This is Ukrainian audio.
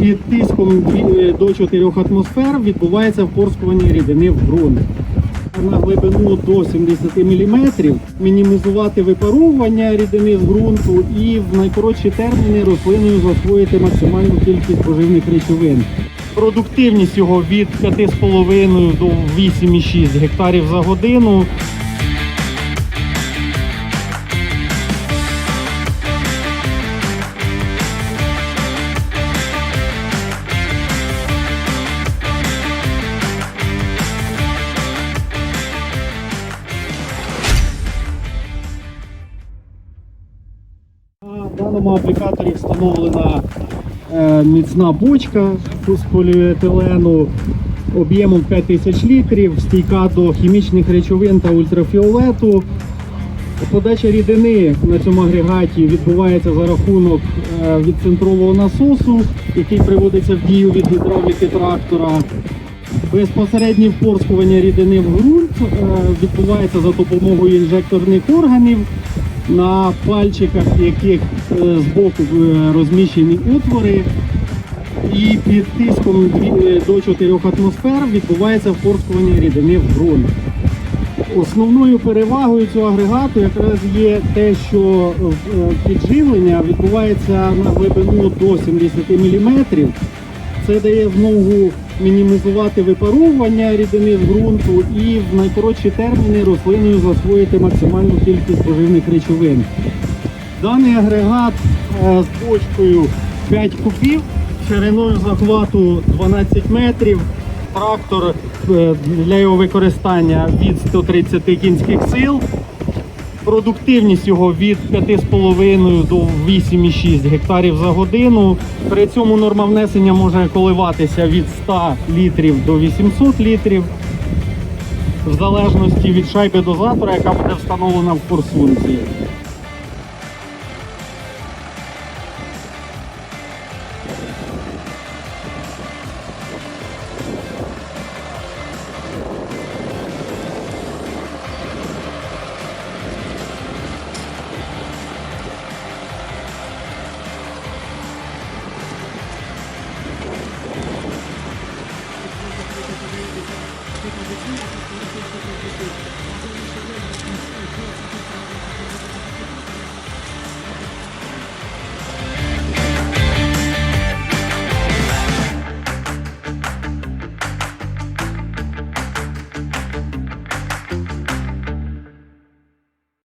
під тиском дві- до 4 атмосфер відбувається впорскування рідини в ґрунт. На глибину до 70 мм мінімізувати випаровування рідини з ґрунту і в найкоротші терміни рослиною засвоїти максимальну кількість поживних речовин. Продуктивність його від 5,5 до 8,6 гектарів за годину. На даному аплікаторі встановлена е, міцна бочка з поліетилену об'ємом 5000 літрів, стійка до хімічних речовин та ультрафіолету. Подача рідини на цьому агрегаті відбувається за рахунок е, відцентрового насосу, який приводиться в дію від гідравліки трактора. Безпосереднє впорскування рідини в ґрунт е, відбувається за допомогою інжекторних органів, на пальчиках яких е, збоку е, розміщені отвори. І під тиском е, до 4 атмосфер відбувається впорскування рідини в ґрунт. Основною перевагою цього агрегату якраз є те, що підживлення відбувається на глибину до 70 мм. Це дає змогу мінімізувати випаровування рідини з ґрунту і в найкоротші терміни рослиною засвоїти максимальну кількість поживних речовин. Даний агрегат е, з бочкою 5 кубів, шириною захвату 12 метрів. Трактор е, для його використання від 130 кінських сил. Продуктивність його від 5,5 до 8,6 гектарів за годину. При цьому норма внесення може коливатися від 100 літрів до 800 літрів, в залежності від шайби дозатора, яка буде встановлена в форсунці. Thank you.